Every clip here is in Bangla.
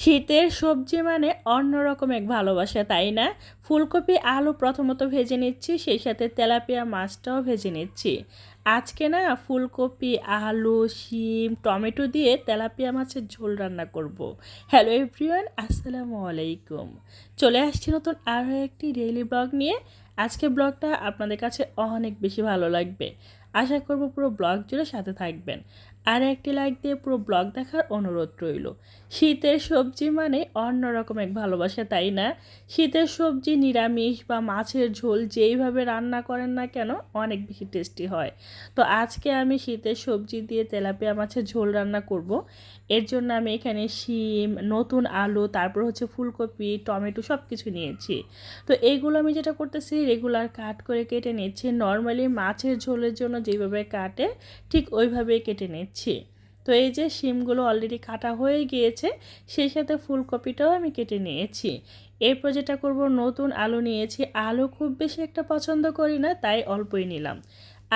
শীতের সবজি মানে অন্যরকম এক ভালোবাসা, তাই না? ফুলকপি, আলু প্রথমত ভেজে নিচ্ছি, সেই সাথে তেলাপিয়া মাছটাও ভেজে নিচ্ছি। আজকে না ফুলকপি, আলু, শিম, টমেটো দিয়ে তেলাপিয়া মাছের ঝোল রান্না করব। হ্যালো এভরিওয়ান, আসসালামু আলাইকুম। চলে আসছি নতুন আরও একটি ডেইলি ব্লগ নিয়ে। আজকে ব্লগটা আপনাদের কাছে অনেক বেশি ভালো লাগবে। আশা করব পুরো ব্লগ জুড়ে সাথে থাকবেন। আর একটি লাইক দিয়ে পুরো ব্লগ দেখার অনুরোধ রইল। শীতের সবজি মানে অন্যরকম এক ভালোবাসা, তাই না? শীতের সবজি নিরামিষ বা মাছের ঝোল যেইভাবে রান্না করেন না কেন, অনেক বেশি টেস্টি হয়। তো আজকে আমি শীতের সবজি দিয়ে তেলাপিয়া মাছের ঝোল রান্না করব। এর জন্য আমি এখানে শিম, নতুন আলু, তারপর হচ্ছে ফুলকপি, টমেটো সব কিছু নিয়েছি। তো এইগুলো আমি যেটা করতেছি রেগুলার কাট করে কেটে নিচ্ছি। নর্মালি মাছের ঝোলের জন্য যেভাবে কাটে, ঠিক ওইভাবেই কেটে নিচ্ছি। তো এই যে শিমগুলো অলরেডি কাটা হয়ে গিয়েছে, সেই সাথে ফুলকপিটাও আমি কেটে নিয়েছি। এরপর যেটা করব, নতুন আলু নিয়েছি। আলু খুব বেশি একটা পছন্দ করি না, তাই অল্পই নিলাম।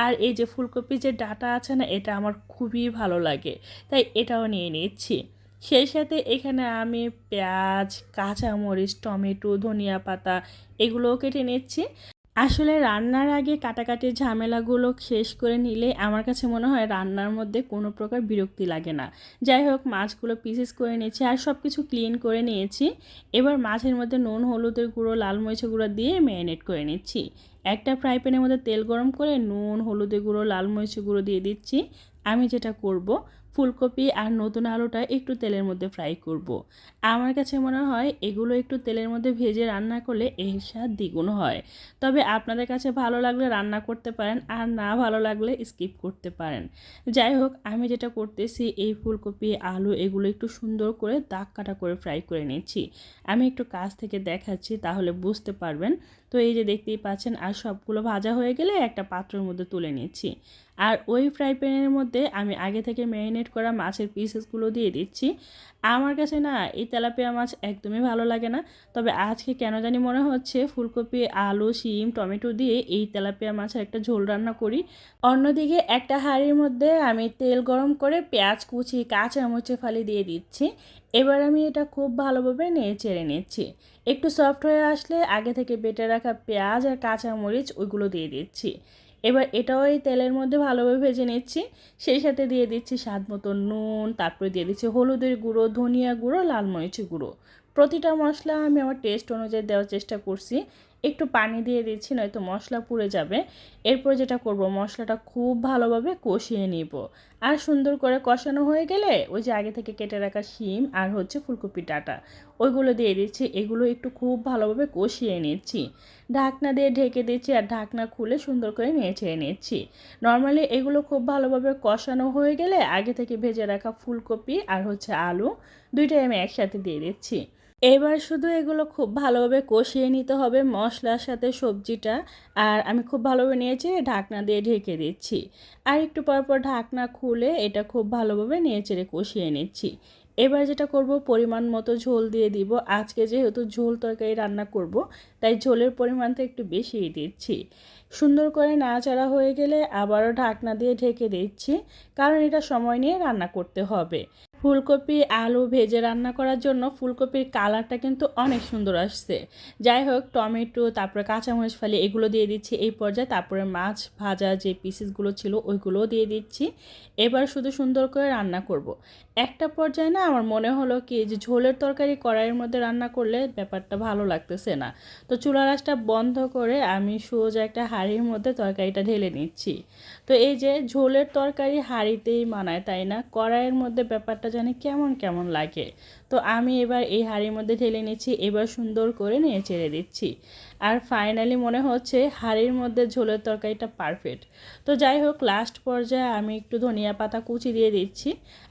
আর এই যে ফুলকপি যে ডাটা আছে না, এটা আমার খুবই ভালো লাগে, তাই এটাও নিয়ে নিচ্ছি। সেই সাথে এখানে আমি পেঁয়াজ, কাঁচামরিচ, টমেটো, ধনিয়া পাতা, এগুলোও কেটে নিচ্ছি। আসলে রান্নার আগে কাটাকাটির ঝামেলাগুলো শেষ করে নিলে আমার কাছে মনে হয় রান্নার মধ্যে কোনো প্রকার বিরক্তি লাগে না। যাই হোক, মাছগুলো পিসেস করে নিয়েছি আর সব কিছু ক্লিন করে নিয়েছি। এবার মাছের মধ্যে নুন, হলুদের গুঁড়ো, লাল মরিচের গুঁড়ো দিয়ে ম্যারিনেট করে নিচ্ছি। একটা ফ্রাই প্যানের মধ্যে তেল গরম করে নুন, হলুদের গুঁড়ো, লাল মরিচের গুঁড়ো দিয়ে দিচ্ছি। আমি যেটা করব ফুলকপি আর নতুন আলুটা একটু তেলের মধ্যে ফ্রাই করব। আমার কাছে মনে হয় এগুলো একটু তেলের মধ্যে ভেজে রান্না করলে এর স্বাদ দ্বিগুণ হয়। তবে আপনাদের কাছে ভালো লাগলে রান্না করতে পারেন আর না ভালো লাগলে স্কিপ করতে পারেন। যাই হোক, আমি যেটা করতেছি, এই ফুলকপি, আলু এগুলো একটু সুন্দর করে দাগ কাটা করে ফ্রাই করে নিচ্ছি। আমি একটু কাছ থেকে দেখাচ্ছি তাহলে বুঝতে পারবেন। তো এই যে দেখতেই পাচ্ছেন, আর সবগুলো ভাজা হয়ে গেলে একটা পাত্রের মধ্যে তুলে নিচ্ছি। আর ওই ফ্রাই প্যানের মধ্যে আমি আগে থেকে ম্যারিনেট করা মাছের পিসেসগুলো দিয়ে দিচ্ছি। আমার কাছে না এই তেলাপিয়া মাছ একদমই ভালো লাগে না। তবে আজকে কেন জানি মনে হচ্ছে ফুলকপি, আলু, শিম, টমেটো দিয়ে এই তেলাপিয়া মাছের একটা ঝোল রান্না করি। অন্যদিকে একটা হাঁড়ির মধ্যে আমি তেল গরম করে পেঁয়াজ কুচি কাঁচা মুচে ফালি দিয়ে দিচ্ছি। এবার আমি এটা খুব ভালোভাবে নেড়ে চেড়ে নিচ্ছি। একটু সফট হয়ে আসলে আগে থেকে বেটে রাখা পেঁয়াজ আর কাঁচা মরিচ ওইগুলো দিয়ে দিচ্ছি। এবার এটাও এই তেলের মধ্যে ভালোভাবে ভেজে নিচ্ছি। সেই সাথে দিয়ে দিচ্ছি স্বাদ মতো নুন, তারপরে দিয়ে দিচ্ছি হলুদের গুঁড়ো, ধনিয়া গুঁড়ো, লাল মরিচের গুঁড়ো। প্রতিটা মশলা আমি আমার টেস্ট অনুযায়ী দেওয়ার চেষ্টা করছি। একটু পানি দিয়ে দিচ্ছি, নয়তো মশলা পুড়ে যাবে। এরপর যেটা করব, মশলাটা খুব ভালোভাবে কষিয়ে নিব। আর সুন্দর করে কষানো হয়ে গেলে ওই যে আগে থেকে কেটে রাখা শিম আর হচ্ছে ফুলকপি ডাটা, ওইগুলো দিয়ে দিচ্ছি। এগুলো একটু খুব ভালোভাবে কষিয়ে নিচ্ছি। ঢাকনা দিয়ে ঢেকে দিচ্ছি আর ঢাকনা খুলে সুন্দর করে নেড়ে নিচ্ছি। নর্মালি এগুলো খুব ভালোভাবে কষানো হয়ে গেলে আগে থেকে ভেজে রাখা ফুলকপি আর হচ্ছে আলু দুইটাই আমি একসাথে দিয়ে দিচ্ছি। এবার শুধু এগুলো খুব ভালোভাবে কষিয়ে নিতে হবে মশলার সাথে সবজিটা। আর আমি খুব ভালোভাবে নিয়েছি, ঢাকনা দিয়ে ঢেকে দিচ্ছি। আর একটু পর পর ঢাকনা খুলে এটা খুব ভালোভাবে নিয়ে চেড়ে কষিয়ে নিচ্ছি। এবার যেটা করব, পরিমাণ মতো ঝোল দিয়ে দিব। আজকে যেহেতু ঝোল তরকারি রান্না করব, তাই ঝোলের পরিমাণটা একটু বেশিই দিচ্ছি। সুন্দর করে নাড়াচাড়া হয়ে গেলে আবারও ঢাকনা দিয়ে ঢেকে দিচ্ছি, কারণ এটা সময় নিয়ে রান্না করতে হবে। ফুলকপি, আলু ভেজে রান্না করার জন্য ফুলকপির কালারটা কিন্তু অনেক সুন্দর আসছে। যাই হোক, টমেটো, তারপরে কাঁচামরিচ ফালি, এগুলো দিয়ে দিচ্ছি এই পর্যায়ে। তারপরে মাছ ভাজা যে পিসেসগুলো ছিল, ওইগুলোও দিয়ে দিচ্ছি। এবার শুধু সুন্দর করে রান্না করব। একটা পর্যায়ে না আমার মনে হলো কি, যে ঝোলের তরকারি কড়াইয়ের মধ্যে রান্না করলে ব্যাপারটা ভালো লাগতেছে না। তো চুলা রাসটা বন্ধ করে আমি সোজা একটা হাঁড়ির মধ্যে তরকারিটা ঢেলে নিচ্ছি। তো এই যে ঝোলের তরকারি হাঁড়িতেই মানায়, তাই না? কড়াইয়ের মধ্যে ব্যাপারটা জানি কেমন কেমন লাগে। তো আমি এবার এই হাঁড়ির মধ্যে ঢেলে নিচ্ছি, এবার সুন্দর করে নিয়ে চেড়ে দিচ্ছি। আর ফাইনালি মনে হচ্ছে হাঁড়ির মধ্যে ঝোলের তরকারিটা পারফেক্ট তো যাই হোক লাস্ট পর্যায়ে আমি একটু ধনিয়া পাতা কুচি দিয়ে দিচ্ছি।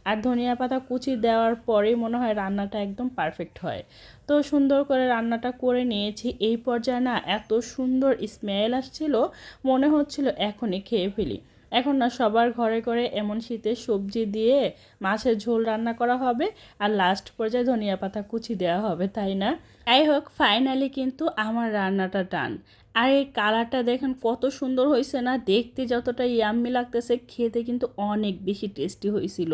আর ধনিয়া পাতা কুচি দেওয়ার পরেই মনে হয় রান্নাটা একদম পারফেক্ট হয়। তো সুন্দর করে রান্নাটা করে নিয়েছি। এই পর্যায়ে না এত সুন্দর স্মেল আসছিল, মনে হচ্ছিল এখনই খেয়ে ফেলি। এখন না সবার ঘরে ঘরে এমন শীতের সবজি দিয়ে মাছের ঝোল রান্না করা হবে আর লাস্ট পর্যায়ে ধনিয়া পাতা কুচি দেওয়া হবে, তাই না? যাই হোক ফাইনালি কিন্তু আমার রান্নাটা ডান আর এই কালারটা দেখেন কত সুন্দর হয়েছে না? দেখতে যতটা ইয়াম্মি লাগতেছে, খেতে কিন্তু অনেক বেশি টেস্টি হয়েছিল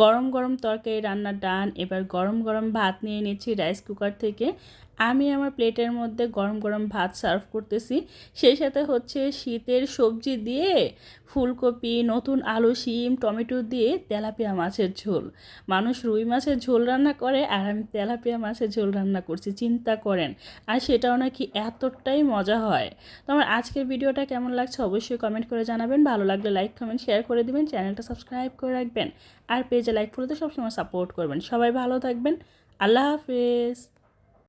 গরম গরম তরকারি রান্না ডান এবার গরম গরম ভাত নিয়ে নিচ্ছি রাইস কুকার থেকে। আমি আমার প্লেটের মধ্যে গরম গরম ভাত সার্ভ করতেছি। সেই সাথে হচ্ছে শীতের সবজি দিয়ে ফুলকপি, নতুন আলু, শিম, টমেটো দিয়ে তেলাপিয়া মাছের ঝোল। মানুষ রুই মাছের ঝোল রান্না করে আর আমি তেলাপিয়া মাছের ঝোল রান্না করছি, চিন্তা করেন। আর সেটাও নাকি এতটাই মজা হয়। তো আমার আজকের ভিডিওটা কেমন লাগছে অবশ্যই কমেন্ট করে জানাবেন। ভালো লাগলে লাইক কমেন্ট শেয়ার করে দিবেন, চ্যানেলটা সাবস্ক্রাইব করে রাখবেন। আর পেজে লাইক ফলো তো সবসময় সাপোর্ট করবেন। সবাই ভালো থাকবেন। আল্লাহ হাফেজ।